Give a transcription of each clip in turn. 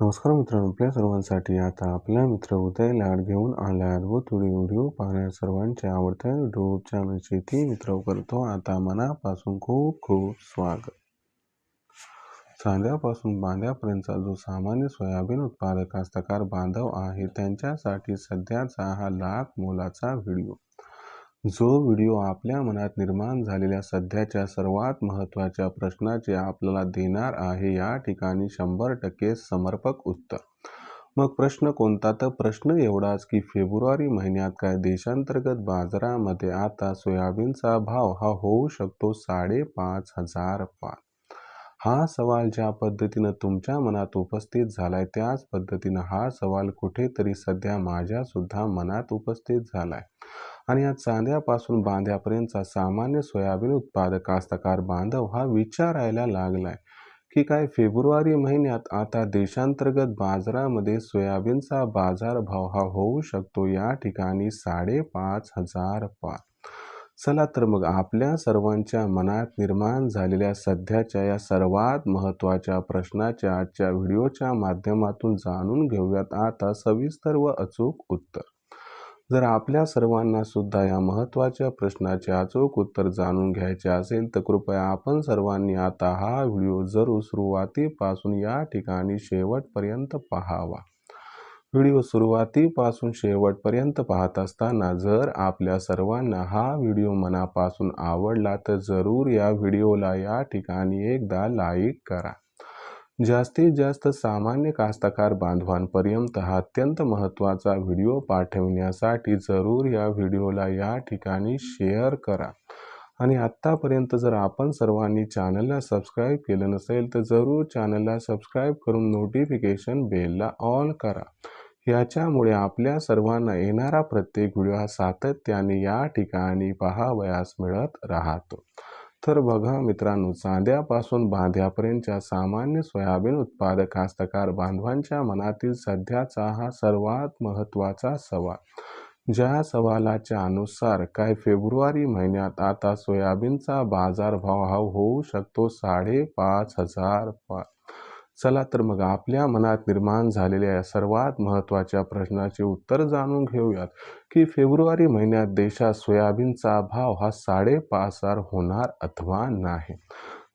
नमस्कार मित्रांनो आपल्या सर्वांसाठी आता आपला मित्र उदय लाड घेऊन आला व थोडी व्हिडिओ पाहण्या सर्वांच्या आवडत्या यूट्यूब चॅनलची ती मित्र करतो. आता मनापासून खूप खूप स्वागत. सांध्यापासून बांध्यापर्यंतचा जो सामान्य सोयाबीन उत्पादक कास्तकार बांधव आहे त्यांच्यासाठी सध्याचा हा लाख मोलाचा व्हिडिओ जो व्हिडिओ आपल्या मनात निर्माण झालेल्या सध्याच्या सर्वात महत्त्वाच्या प्रश्नाचे आपल्याला देणार आहे या ठिकाणी शंभर टक्के समर्पक उत्तर. मग प्रश्न कोणता? तर प्रश्न एवढाच की फेब्रुवारी महिन्यात काय देशांतर्गत बाजारामध्ये आता सोयाबीनचा भाव हा होऊ शकतो साडेपाच हजार पाच हा सवाल ज्या पद्धतीनं तुमच्या मनात उपस्थित झालाय त्याच पद्धतीनं हा सवाल कुठेतरी सध्या माझ्यासुद्धा मनात उपस्थित झालाय. आणि या चांद्यापासून बांध्यापर्यंतचा सामान्य सोयाबीन उत्पादक कास्तकार बांधव हा विचारायला लागलाय की काय फेब्रुवारी महिन्यात आता देशांतर्गत बाजारामध्ये सोयाबीनचा बाजारभाव हा होऊ शकतो? या ठिकाणी साडेपाच हजार पाच चला तर मग आपल्या सर्वांच्या मनात निर्माण झालेल्या सध्याच्या या सर्वात महत्त्वाच्या प्रश्नाच्या आजच्या व्हिडिओच्या माध्यमातून जाणून घेऊयात. आता सविस्तर व अचूक उत्तर. जर आपल्या सर्वांना सुद्धा या महत्त्वाच्या प्रश्नाचे अचूक उत्तर जाणून घ्यायचे असेल तर कृपया आपण सर्वांनी आता हा व्हिडिओ जरूर सुरुवातीपासून या ठिकाणी शेवटपर्यंत पाहावा. व्हिडिओ सुरुवातीपासून शेवटपर्यंत पाहत असताना जर आपल्या सर्वांना हा व्हिडिओ मनापासून आवडला तर जरूर या व्हिडिओला या ठिकाणी एकदा लाईक करा. जास्तीत जास्त सामान्य कास्तकार बांधवांपर्यंत हा अत्यंत महत्त्वाचा व्हिडिओ पाठवण्यासाठी जरूर या व्हिडिओला या ठिकाणी शेअर करा. आणि आत्तापर्यंत जर आपण सर्वांनी चॅनलला सबस्क्राईब केलं नसेल तर जरूर चॅनलला सबस्क्राईब करून नोटिफिकेशन बेलला ऑल करा. याच्यामुळे आपल्या सर्वांना येणारा प्रत्येक व्हिडिओ हा सातत्याने या ठिकाणी पाहावयास मिळत राहतो. तर बघा मित्रांनो चांद्यापासून बांध्यापर्यंतच्या सामान्य सोयाबीन उत्पादक कास्तकार बांधवांच्या मनातील सध्याचा हा सर्वात महत्त्वाचा सवाल. ज्या सवालाच्या अनुसार काय फेब्रुवारी महिन्यात आता सोयाबीनचा बाजारभाव हा होऊ शकतो साडेपाच हजार पाच चला तर मग आपल्या मनात निर्माण झालेल्या या सर्वात महत्त्वाच्या प्रश्नाचे उत्तर जाणून घेऊयात की फेब्रुवारी महिन्यात देशात सोयाबीनचा भाव हा साडेपाच हजार होणार अथवा नाही.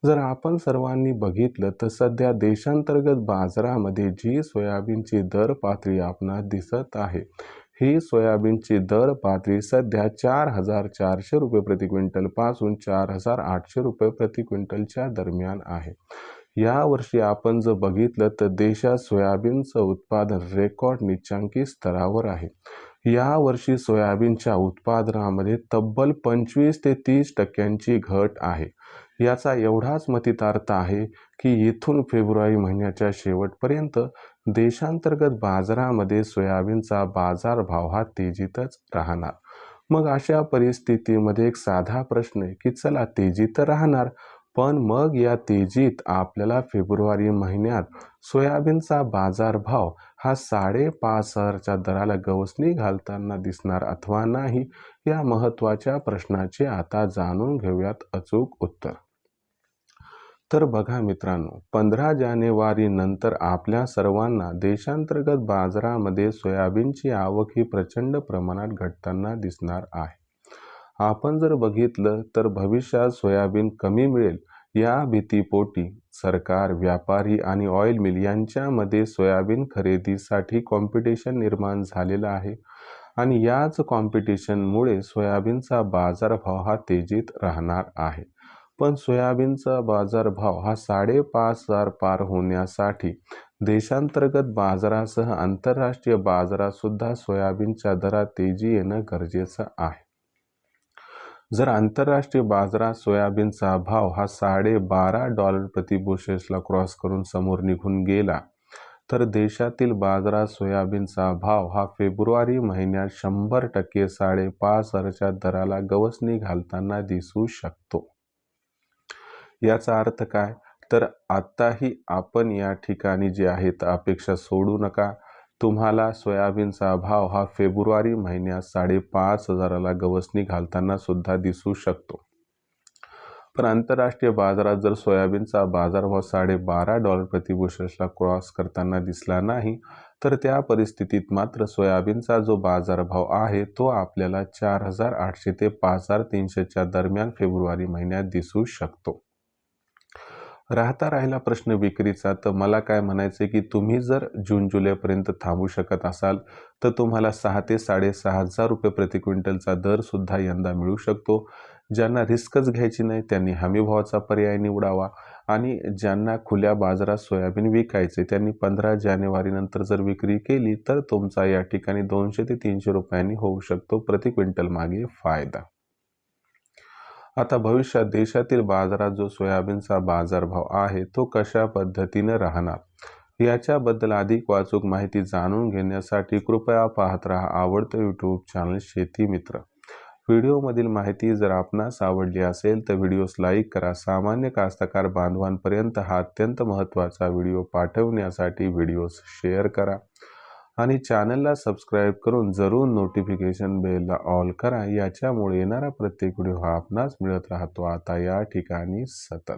जर आपण सर्वांनी बघितलं तर सध्या देशांतर्गत बाजारामध्ये जी सोयाबीनची दर पातळी आपणास दिसत आहे ही सोयाबीनची दर पातळी सध्या चार हजार चारशे रुपये प्रति क्विंटलपासून चार हजार आठशे रुपये प्रति क्विंटलच्या दरम्यान आहे. यावर्षी आपण जर बघितलं तर देशात सोयाबीनचं उत्पादन रेकॉर्ड निचांकी स्तरावर आहे. यावर्षी सोयाबीनच्या उत्पादनामध्ये तब्बल पंचवीस ते तीस टक्क्यांची घट आहे. याचा एवढाच मतितार्थ आहे की येथून फेब्रुवारी महिन्याच्या शेवटपर्यंत देशांतर्गत बाजारामध्ये सोयाबीनचा बाजारभाव हा तेजीतच राहणार. मग अशा परिस्थितीमध्ये एक साधा प्रश्न आहे की चला तेजी तर राहणार पण मग या तेजीत आपल्याला फेब्रुवारी महिन्यात सोयाबीनचा बाजारभाव हा साडेपाच हजारच्या दराला गवसणी घालताना दिसणार अथवा नाही या महत्त्वाच्या प्रश्नाचे आता जाणून घेऊयात अचूक उत्तर. तर बघा मित्रांनो पंधरा जानेवारी नंतर आपल्या सर्वांना देशांतर्गत बाजारामध्ये सोयाबीनची आवक ही प्रचंड प्रमाणात घटताना दिसणार आहे. आपण जर बघितलं तर भविष्यात सोयाबीन कमी मिळेल. या भीतीपोटी सरकार व्यापारी आणि ऑइल मिल यांच्यामध्ये सोयाबीन खरेदीसाठी कॉम्पिटिशन निर्माण झालेलं आहे आणि याच कॉम्पिटिशनमुळे सोयाबीनचा बाजारभाव हा तेजीत राहणार आहे. पण सोयाबीनचा बाजारभाव हा साडेपाच हजार पार होण्यासाठी देशांतर्गत बाजारासह आंतरराष्ट्रीय बाजारातसुद्धा सोयाबीनच्या दरात तेजी येणं गरजेचं आहे. जर आंतरराष्ट्रीय बाजारात सोयाबीनचा भाव हा साडेबारा डॉलर डॉलर प्रतिबुशेसला क्रॉस करून समोर निघून गेला तर देशातील बाजारात सोयाबीनचा भाव हा फेब्रुवारी महिन्यात शंभर टक्के साडेपाच हजारच्या दराला गवसणी घालताना दिसू शकतो. याचा अर्थ काय? तर आत्ताही आपण या ठिकाणी जे आहेत अपेक्षा सोडू नका. तुम्हाला सोयाबीनचा भाव हा फेब्रुवारी महिन्यात साडेपाच हजाराला गवसणी घालताना सुद्धा दिसू शकतो. पण आंतरराष्ट्रीय बाजारात जर सोयाबीनचा बाजारभाव साडेबारा डॉलर प्रतिबुशेसला क्रॉस करताना दिसला नाही तर त्या परिस्थितीत मात्र सोयाबीनचा जो बाजारभाव आहे तो आपल्याला चार हजार आठशे ते पाच हजार तीनशेच्या दरम्यान फेब्रुवारी महिन्यात दिसू शकतो. राहता राहिला प्रश्न विक्रीचा तर मला काय म्हणायचं की तुम्ही जर जून जुलैपर्यंत थांबू शकत असाल तर तुम्हाला सहा ते साडेसहा हजार रुपये प्रति क्विंटलचा दरसुद्धा यंदा मिळू शकतो. ज्यांना रिस्कच घ्यायची नाही त्यांनी हमीभावाचा पर्याय निवडावा आणि ज्यांना खुल्या बाजारात सोयाबीन विकायचे त्यांनी पंधरा जानेवारीनंतर जर विक्री केली तर तुमचा या ठिकाणी दोनशे ते तीनशे रुपयांनी होऊ शकतो प्रति क्विंटल मागे फायदा. आता भविष्यात देशातील बाजारात जो सोयाबीनचा बाजारभाव आहे तो कशा पद्धतीने राहणार? याच्याबद्दल अधिक वाचूक माहिती जाणून घेण्यासाठी कृपया पाहत राहा आवडतं यूट्यूब चॅनल शेती मित्र. व्हिडिओमधील माहिती जर आपणास आवडली असेल तर व्हिडिओस लाईक करा. सामान्य कास्तकार बांधवांपर्यंत हा अत्यंत महत्त्वाचा व्हिडिओ पाठवण्यासाठी व्हिडिओस शेअर करा. आणि चॅनलला सबस्क्राईब करून जरूर नोटिफिकेशन बेलला ऑल करा. याच्यामुळे येणारा प्रत्येक व्हिडिओ हा आपणास मिळत राहतो. आता या ठिकाणी सतत.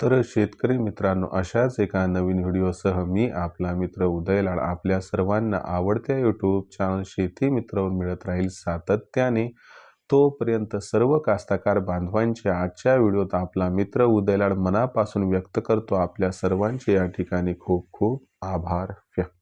तर शेतकरी मित्रांनो अशाच एका नवीन व्हिडिओसह मी आपला मित्र उदय लाड आपल्या सर्वांना आवडत्या यूट्यूब चॅनल शेती मित्रवर मिळत राहील सातत्याने. तोपर्यंत सर्व कास्ताकार बांधवांच्या आजच्या व्हिडिओत आपला मित्र उदयलाड मनापासून व्यक्त करतो. आपल्या सर्वांचे या ठिकाणी खूप खूप आभार व्यक्त